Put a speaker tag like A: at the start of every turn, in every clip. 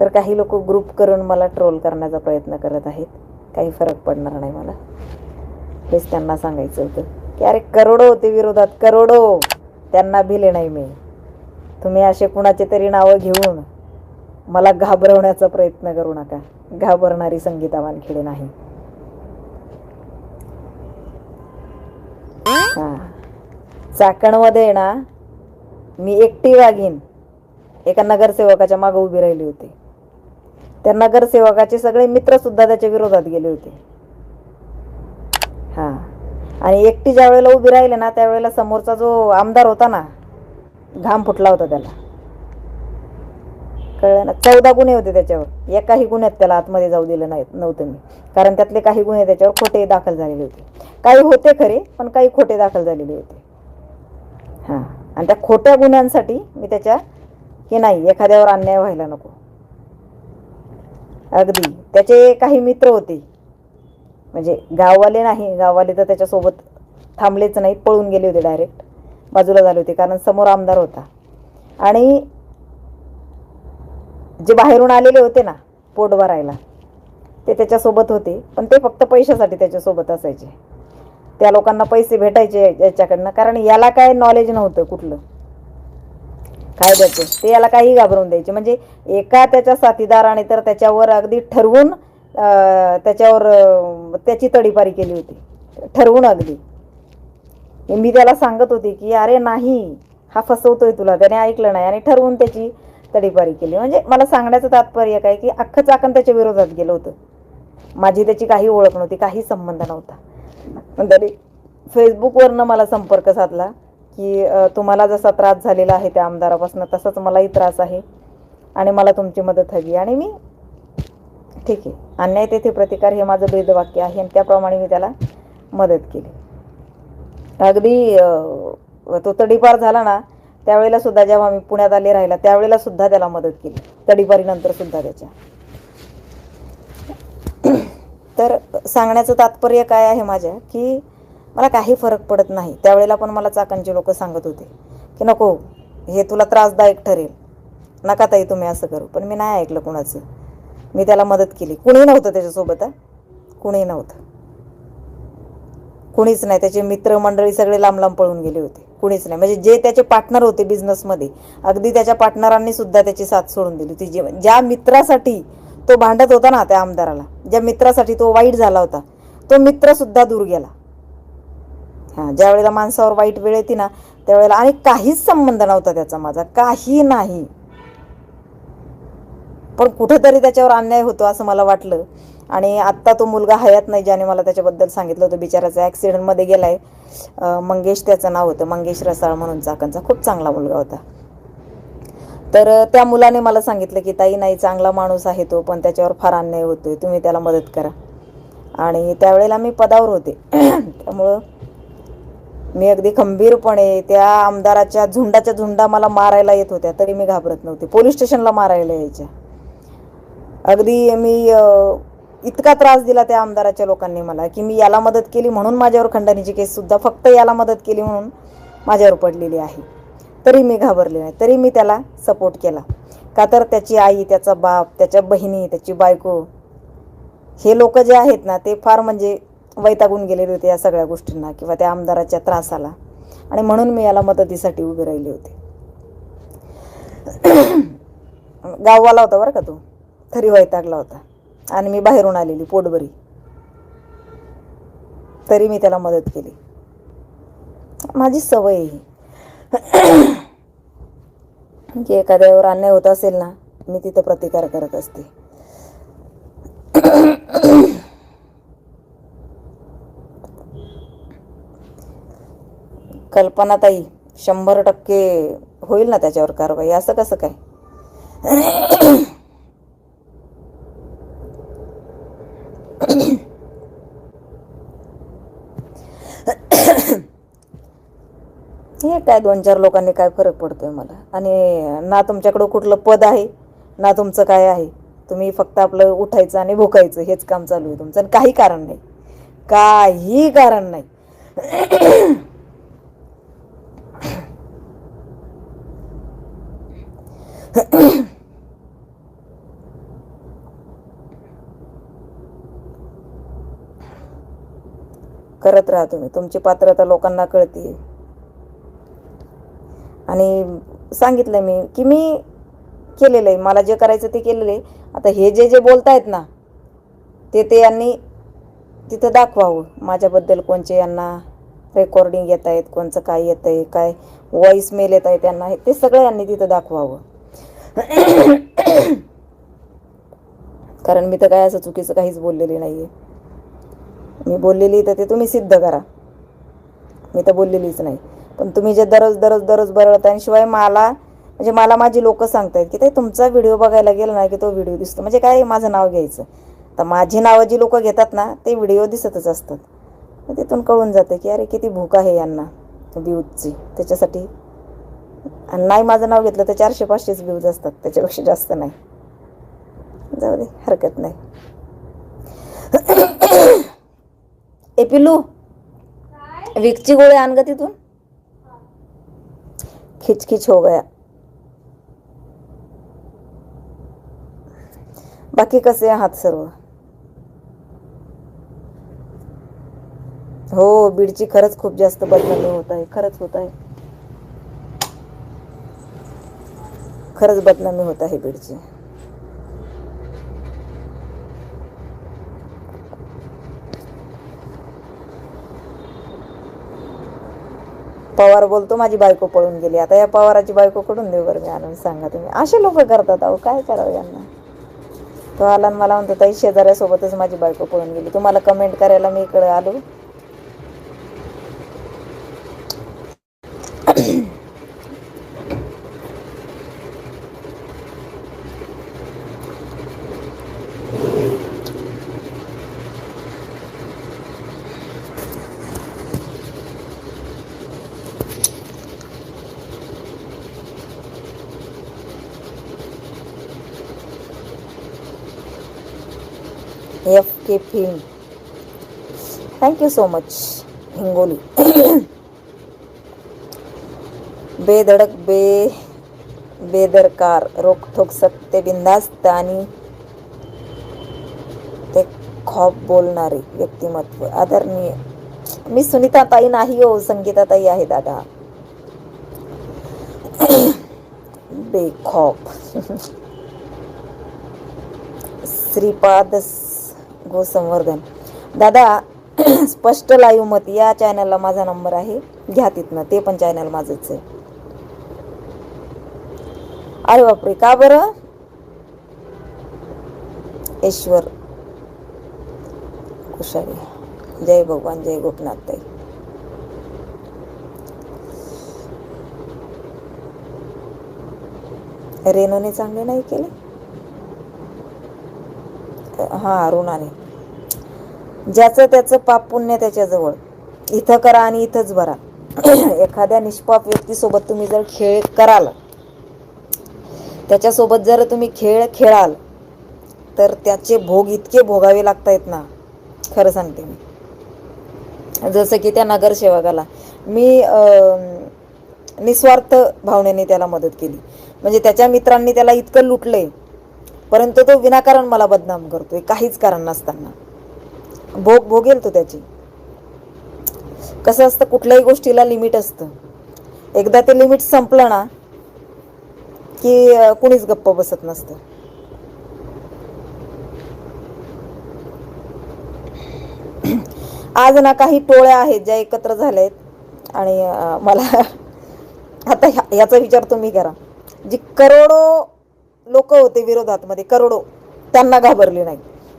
A: तर काही लोक ग्रुप करून मला ट्रोल करण्याचा प्रयत्न करत आहेत. काही फरक पडणार नाही मला. हेच त्यांना सांगायचं होतं. की अरे करोडो होते विरोधात करोडो! त्यांना भिले नाही मी. तुम्ही असे कुणाचे तरी नावं घेऊन मला घाबरवण्याचा प्रयत्न करू नका. घाबरणारी संगीता वानखेडे नाही. हां. चाकणमध्ये ना मी एकटी वाघीन एका नगरसेवकाच्या मागं उभी राहिली होती. त्या नगरसेवकाचे सगळे मित्र सुद्धा त्याच्या विरोधात गेले होते. हा. आणि एकटी ज्या वेळेला उभी राहिले ना त्यावेळेला समोरचा जो आमदार होता ना घाम फुटला होता त्याला. कळलं ना? चौदा गुन्हे होते त्याच्यावर. एकाही गुन्ह्यात त्याला आतमध्ये जाऊ दिलं नाही नव्हतं मी. कारण त्यातले काही गुन्हे त्याच्यावर खोटे दाखल झालेले होते. काही होते खरे पण काही खोटे दाखल झालेले होते. हां. आणि त्या खोट्या गुन्ह्यांसाठी मी त्याच्या की नाही एखाद्यावर अन्याय व्हायला नको. अगदी. त्याचे काही मित्र होते. म्हणजे गाववाले नाही. गाववाले तर त्याच्यासोबत थांबलेच नाही पळून गेले होते डायरेक्ट बाजूला झाले होते. कारण समोर आमदार होता. आणि जे बाहेरून आलेले होते ना पोट भरायला ते त्याच्यासोबत होते. पण ते फक्त पैशासाठी त्याच्यासोबत असायचे. त्या लोकांना पैसे भेटायचे याच्याकडनं. कारण याला काय नॉलेज नव्हतं कुठलं. काय द्यायचं? ते याला काही घाबरवून द्यायचे. म्हणजे एका त्याच्या साथीदाराने तर त्याच्यावर अगदी ठरवून त्याच्यावर त्याची तडीपारी केली होती. ठरवून अगदी. मी त्याला सांगत होते की अरे नाही हा फसवतोय तुला. त्याने ऐकलं नाही. आणि ठरवून त्याची तडीपारी केली. म्हणजे मला सांगण्याचं तात्पर्य काय की अख्खं चाकण त्याच्या विरोधात गेलं होतं. माझी त्याची काही ओळख नव्हती काही संबंध नव्हता. पण तरी फेसबुकवरनं मला संपर्क साधला. की तुम्हाला जसा त्रास झालेला आहे त्या आमदारापासून तसाच मलाही त्रास आहे आणि मला तुमची मदत हवी आणि मी ठीक आहे. अन्याय तेथे प्रतिकार हे माझं वेदवाक्य आहे आणि त्याप्रमाणे मी त्याला मदत केली. अगदी तो तडीपार झाला ना त्यावेळेला सुद्धा जेव्हा मी पुण्यात आले राहिला त्यावेळेला सुद्धा त्याला मदत केली. तडीपारीनंतर सुद्धा त्याच्या. तर सांगण्याचं तात्पर्य काय आहे माझ्या की मला काही फरक पडत नाही. त्यावेळेला पण मला चाकणचे लोक सांगत होते की नको हे तुला त्रासदायक ठरेल. नका ताई तुम्ही असं करू. पण मी नाही ऐकलं कुणाचं. मी त्याला मदत केली. कुणी नव्हतं त्याच्यासोबत कुणी नव्हतं. कुणीच नाही. त्याचे मित्रमंडळी सगळे लांब लांब पळून गेले होते. कुणीच नाही. म्हणजे जे त्याचे पार्टनर होते बिझनेसमध्ये अगदी त्याच्या पार्टनरांनी सुद्धा त्याची साथ सोडून दिली होती. जे ज्या मित्रासाठी तो भांडत होता ना त्या आमदाराला ज्या मित्रासाठी तो वाईट झाला होता तो मित्रसुद्धा दूर गेला. हां ज्या वेळेला माणसावर वाईट वेळ येते ना त्यावेळेला आणि काहीच संबंध नव्हता त्याचा माझा काही नाही. पण कुठंतरी त्याच्यावर अन्याय होतो असं मला वाटलं. आणि आत्ता तो मुलगा हयात नाही ज्याने मला त्याच्याबद्दल सांगितलं होतं बिचाराचा ॲक्सिडेंटमध्ये गेलाय. मंगेश त्याचं नाव होतं मंगेश रसाळ म्हणून चाकणचा खूप चांगला मुलगा होता. तर त्या मुलाने मला सांगितलं की ताई नाही चांगला माणूस आहे तो पण त्याच्यावर फार अन्याय होतोय तुम्ही त्याला मदत करा. आणि त्यावेळेला मी पदावर होते. त्यामुळं मी अगदी खंबीरपणे त्या आमदाराच्या झुंडाच्या झुंडा मला मारायला येत होत्या तरी मी घाबरत नव्हते. पोलीस स्टेशनला मारायला यायच्या. अगदी मी इतका त्रास दिला त्या आमदाराच्या लोकांनी मला की मी याला मदत केली म्हणून माझ्यावर खंडणीची केस सुद्धा फक्त याला मदत केली म्हणून माझ्यावर पडलेली आहे. तरी मी घाबरले नाही तरी मी त्याला सपोर्ट केला. का तर त्याची आई त्याचा बाप त्याच्या बहिणी त्याची बायको हे लोक जे आहेत ना ते फार म्हणजे वैतागून गेलेले होते या सगळ्या गोष्टींना किंवा त्या आमदाराच्या त्रासाला. आणि म्हणून मी याला मदतीसाठी उभे राहिले होते. गाववाला होता बरं का तो. तरी वैतागला होता. आणि मी बाहेरून आलेली पोटभरी. तरी मी त्याला मदत केली. माझी सवय ही. की एखाद्यावर अन्याय होत असेल ना मी तिथं प्रतिकार करत असते. कल्पनाताई शंभर टक्के होईल ना त्याच्यावर कारवाई. असं कसं काय? हे काय दोन चार लोकांनी काय फरक पडतोय मला? आणि ना तुमच्याकडं कुठलं पद आहे ना तुमचं काय आहे? तुम्ही फक्त आपलं उठायचं आणि भुकायचं हेच काम चालू आहे तुमचं. आणि काही कारण नाही. काही कारण नाही. करत राहा तुम्ही. तुमची पात्रता लोकांना कळते आणि सांगितलं मी की मी केलेलं आहे मला जे करायचं ते केलेलं आहे आता हे जे जे बोलतायत ना ते ते यांनी तिथं दाखवावं. माझ्याबद्दल कोणचे यांना रेकॉर्डिंग येत आहेत कोणचं काय येतं आहे काय व्हॉइसमेल येत आहे त्यांना ते सगळं यांनी तिथं दाखवावं. कारण मी तर काय असं चुकीचं काहीच बोललेली नाही आहे मी बोललेली तर ते तुम्ही सिद्ध करा. मी तर बोललेलीच नाही. पण तुम्ही जे दररोज दररोज दररोज बरळता आणि शिवाय मला म्हणजे मला माझी लोक सांगतायत की ते तुमचा व्हिडिओ बघायला गेला ना की तो व्हिडिओ दिसतो. म्हणजे काय माझं नाव घ्यायचं? तर माझी नावं जी लोक घेतात ना ते व्हिडिओ दिसतच असतात. मग तिथून कळून जातं की अरे किती भूक आहे यांना व्ह्यूजची त्याच्यासाठी आणि नाही माझं नाव घेतलं तर चारशे पाचशेच व्ह्यूज असतात त्याच्यापेक्षा जास्त नाही. जाऊ दे हरकत नाही. ए पिल्लू विकची गोळी आण ग तिथून. खिचखिच हो गया. बाकी कसे आहात सर्व? हो बीडची खरंच खूप जास्त बदनामी होत आहे खरंच होत आहे. खरंच बदनामी होत आहे बीडची. पवार बोलतो माझी बायको पळून गेली. आता या पवाराची बायको कडून देऊ बरं मी आणून सांगा तुम्ही. असे लोक करतात अहो काय करावं यांना? तो आला आणि मला म्हणतो ताई शेजाऱ्यासोबतच माझी बायको पळून गेली. तुम्हाला कमेंट करायला मी इकडे आलो. F K film. Thank you so much Hingoli. बेधडक बे बेदरकार रोखोक सत्य बिंदास्त आणि ते खॉप बोलणारे व्यक्तिमत्व. आदरणीय मी सुनीता ताई नाही हो संगीता ताई आहे दादा. बेखॉप. श्रीपाद गोसंवर्धन. दादा स्पष्ट लाईव्ह मत या चॅनलला माझा नंबर आहे. घ्या तिथनं ते पण चॅनल माझंच आहे. अरे बापरे का बरं? ईश्वर कुशारी जय भगवान जय गोपनाथ ताई. रेणूने चांगले नाही केले? हा अरुणाने. ज्याचं त्याचं पाप पुण्य त्याच्याजवळ. इथं करा आणि इथंच भरा. एखाद्या निष्पाप व्यक्तीसोबत तुम्ही जर खेळ कराल त्याच्यासोबत जर तुम्ही खेळ खेळाल तर त्याचे भोग इतके भोगावे लागतायत ना. खरं सांगते मी. जसं की त्या नगरसेवकाला. मी निस्वार्थ भावनेने त्याला मदत केली. म्हणजे त्याच्या मित्रांनी त्याला इतकं लुटलंय परंतु तो विनाकारण मला बदनाम करतोय काहीच कारण नसताना. भोग भोगेल तो त्याची. कसं असतं कुठल्याही गोष्टीला लिमिट असतं. एकदा ते लिमिट संपलं ना की कुणीच गप्प बसत नसतं. आज ना काही टोळ्या आहेत ज्या एकत्र झाल्या आहेत आणि मला आता ह्या- याचा विचार तुम्ही करा. जी करोडो लोक होते विरोधात मध्ये करोडो. त्यांना घाबरले नाही.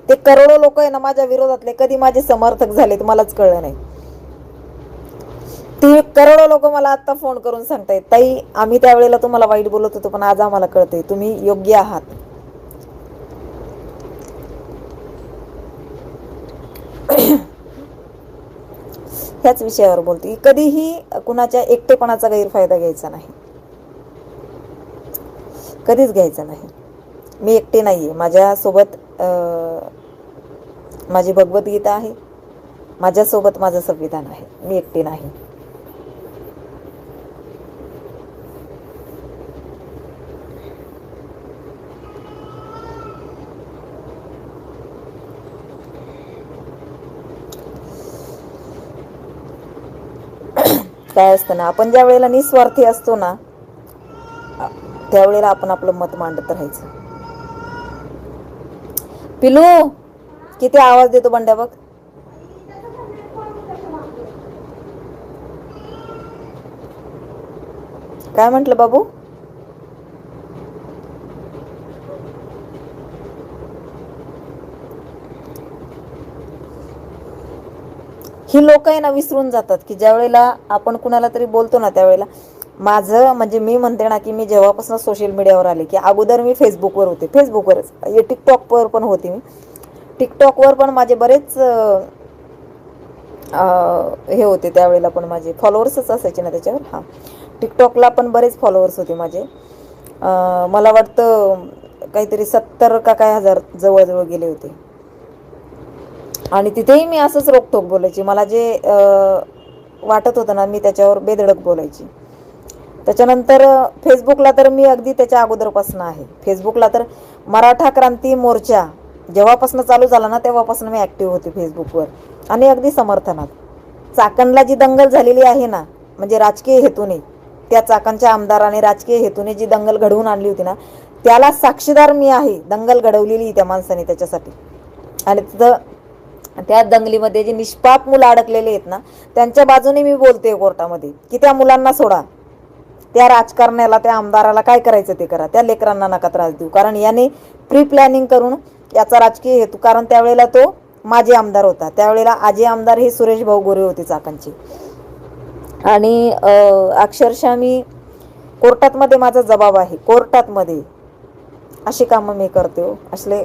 A: ते करोडो लोक आहे ना माझ्या विरोधातले. कधी माझे समर्थक झालेत मलाच कळलं नाही. ती करोडो लोक मला आता फोन करून सांगतायत ताई आम्ही त्यावेळेला तुम्हाला वाईट बोलत होतो पण आज आम्हाला कळतंय तुम्ही योग्य आहात. ह्याच विषयावर बोलते. कधीही कुणाच्या एकटेपणाचा गैरफायदा घ्यायचा नाही. कधीच घ्यायचा नाही. मी एकटे नाही आहे माझ्यासोबत माझी भगवद्गीता आहे. माझ्यासोबत माझं संविधान आहे. मी एकटी नाही. काय असतं ना आपण ज्या वेळेला निस्वार्थी असतो ना त्यावेळेला आपण आपलं मत मांडत राहायचं. पिलू किती आवाज देतो बंड्या बघ. काय म्हंटल बाबू? ही लोक आहे ना विसरून जातात की ज्या वेळेला आपण कुणाला तरी बोलतो ना त्यावेळेला माझं म्हणजे मी म्हणते ना की मी जेव्हापासून सोशल मीडियावर आले की अगोदर मी फेसबुकवर होते. फेसबुकवरच हे टिकटॉकवर पण होते मी. टिकटॉकवर पण माझे बरेच हे होते त्यावेळेला पण माझे फॉलोअर्सच असायचे ना त्याच्यावर. हां. टिकटॉकला पण बरेच फॉलोअर्स होते माझे. मला वाटतं काहीतरी सत्तर का काय हजार जवळजवळ गेले होते. आणि तिथेही मी असंच रोकटोक बोलायची. मला जे वाटत होतं ना मी त्याच्यावर बेधडक बोलायची. त्याच्यानंतर फेसबुकला तर मी अगदी त्याच्या अगोदरपासून आहे. फेसबुकला तर मराठा क्रांती मोर्चा जेव्हापासून चालू झाला ना तेव्हापासून मी ॲक्टिव्ह होते फेसबुकवर. आणि अगदी समर्थनात. चाकणला जी दंगल झालेली आहे ना म्हणजे राजकीय हेतूने त्या चाकणच्या आमदाराने राजकीय हेतूने जी दंगल घडवून आणली होती ना त्याला साक्षीदार मी आहे. दंगल घडवलेली त्या माणसाने त्याच्यासाठी. आणि तिथं त्या दंगलीमध्ये जे निष्पाप मुलं अडकलेले आहेत ना त्यांच्या बाजूने मी बोलते कोर्टामध्ये की त्या मुलांना सोडा. त्या राजकारण्याला त्या आमदाराला काय करायचं ते करा. त्या लेकरांना नका त्रास देऊ. कारण याने प्री प्लॅनिंग करून याचा राजकीय हेतू कारण त्यावेळेला तो माजी आमदार होता. त्यावेळेला आजी आमदार हे सुरेश भाऊ गोरे होते चाकणचे आणि अक्षरशः मी कोर्टातमध्ये माझा जबाब आहे. कोर्टातमध्ये अशी कामं मी करते हो. असले